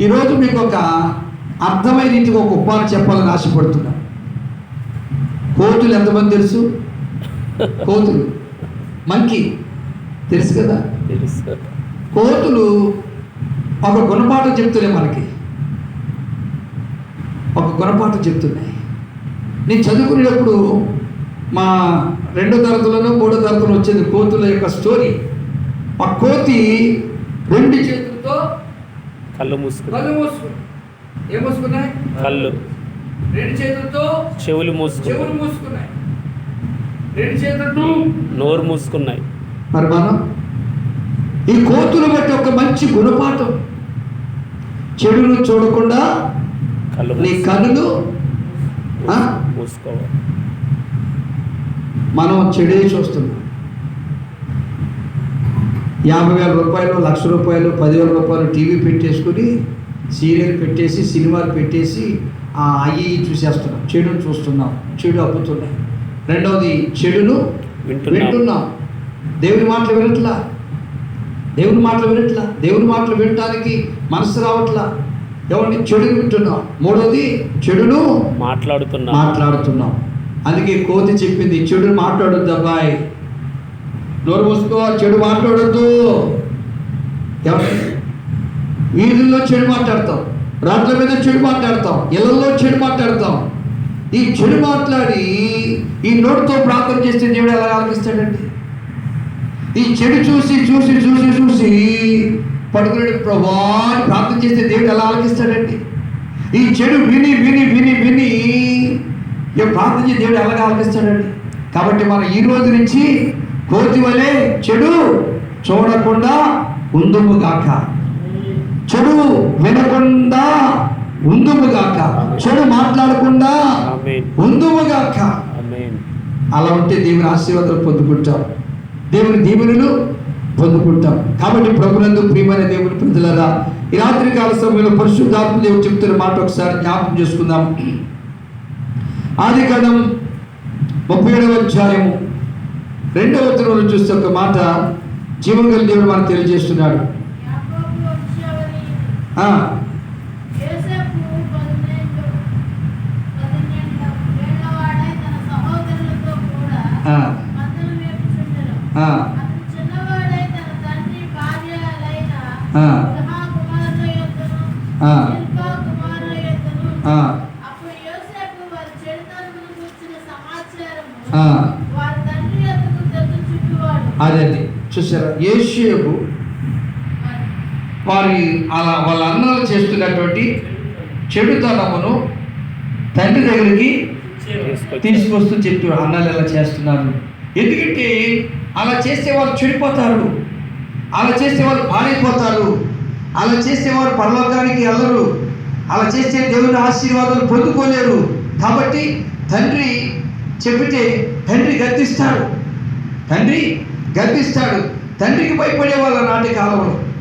ఈరోజు మీకు ఒక అర్థమైన రీతిగా ఒక ఉపాధి చెప్పాలని ఆశపడుతున్నా. కోతులు ఎంతమంది తెలుసు? కోతులు. మంకీ. తెలుసు కదా? కోతులు ఒక గుణపాఠం చెప్తున్నాయి మనకి. ఒక గుణపాఠం చెప్తున్నాయి. నేను చదువుకునేటప్పుడు మా రెండో తరగతిలోనో మూడో తరగతిలో వచ్చేది కోతుల యొక్క స్టోరీ. ఆ కోతి రెండు చేతులతో కళ్ళు మూసుకున్నాయి. కళ్ళు మూసుకున్నాయి. ఏం మూసుకున్నాయి? కళ్ళు. రెండు చేతులతో చెవులు చెవులు మూసుకున్నాయి. మూసుకున్నాయి రెండు చేతులతో నోరు మూసుకున్నాయి. మరి మనం ఈ కోతులు బట్టి ఒక మంచి గుణపాఠం. చెడును చూడకుండా కళ్ళు నీ ఆ? మూసుకోవాలి. మనం చెడే చూస్తున్నాం. యాభై వేల రూపాయలు లక్ష రూపాయలు పదివేల రూపాయలు టీవీ పెట్టేసుకుని సీరియల్ పెట్టేసి సినిమాలు పెట్టేసి ఆ అయ్యి చూసేస్తున్నాం. చెడును చూస్తున్నాం. చెడు అప్పుతున్నాం రెండవది చెడును వింటున్నాం. దేవుని మాటలు వినట్లా? దేవుని మాటలు వినట్లా? దేవుని మాటలు వినటానికి మనసు రావట్లా? ఎవరిని చెడును వింటున్నాం? మూడవది చెడును మాట్లాడుతున్నా. మాట్లాడుతున్నాం. అందుకే కోతి చెప్పింది చెడు మాట్లాడొద్దు అబ్బాయి. నోరు మూసుకో చెడు మాట్లాడద్దు. వీధుల్లో చెడు మాట్లాడతాం రాట్ల మీద చెడు మాట్లాడతాం ఇళ్ళల్లో చెడు మాట్లాడతాం. ఈ చెడు మాట్లాడి ఈ నోటితో ప్రార్థన చేస్తే దేవుడు ఎలా ఆలకిస్తాడండి? ఈ చెడు చూసి చూసి చూసి చూసి పడుకునే ప్రభా ప్రార్థన చేస్తే దేవుడు ఎలా ఆలకిస్తాడండి? ఈ చెడు విని విని విని విని ప్రార్థన చేసి దేవుడు ఎలా ఆలకిస్తాడండి? కాబట్టి మనం ఈ రోజు నుంచి కోతి వలె చెడు చూడకుండా ఉందుము గాక చెడు వినకుండా ఉందుము గాక చెడు మాట్లాడకుండా ఆమేన్. ఉందుము గాక ఆమేన్. అలా ఉంటే దేవుని ఆశీర్వాదాలు పొందుకుంటాం. దేవుని దీవెనలు పొందుకుంటాం. కాబట్టి ప్రభునందు ప్రియమైన దేవుని ప్రజలరా ఈ రాత్రి కాల సమయంలో పరిశుద్ధాత్మ దేవుడు చెప్తున్న మాట ఒకసారి జ్ఞాపకం చేసుకుందాం. ఆది కాండం ముప్పై ఏడవ అధ్యాయము. రెండవ వచనంలో చూస్తే ఒక మాట జీవం గల దేవుడు మనకు తెలియజేస్తున్నాడు. ఆ, అదండి. చూసారా? ఏషియకు వారి అలా వాళ్ళ అన్నలు చేస్తున్నటువంటి చెడుతనమును తండ్రి దగ్గరికి తీసుకొస్తూ చెప్తూ అన్నలు ఎలా చేస్తున్నారు. ఎందుకంటే అలా చేస్తే వాళ్ళు చెడిపోతారు. అలా చేస్తే వాళ్ళు పాడైపోతారు. అలా చేస్తే వారు పరలోకానికి వెళ్ళరు. అలా చేస్తే దేవుని ఆశీర్వాదాలు పొందుకోలేరు. కాబట్టి తండ్రి చెబితే తండ్రి గద్దిస్తాడు. తండ్రి గర్విస్తాడు. తండ్రికి భయపడే వాళ్ళ నాటి కాలంలో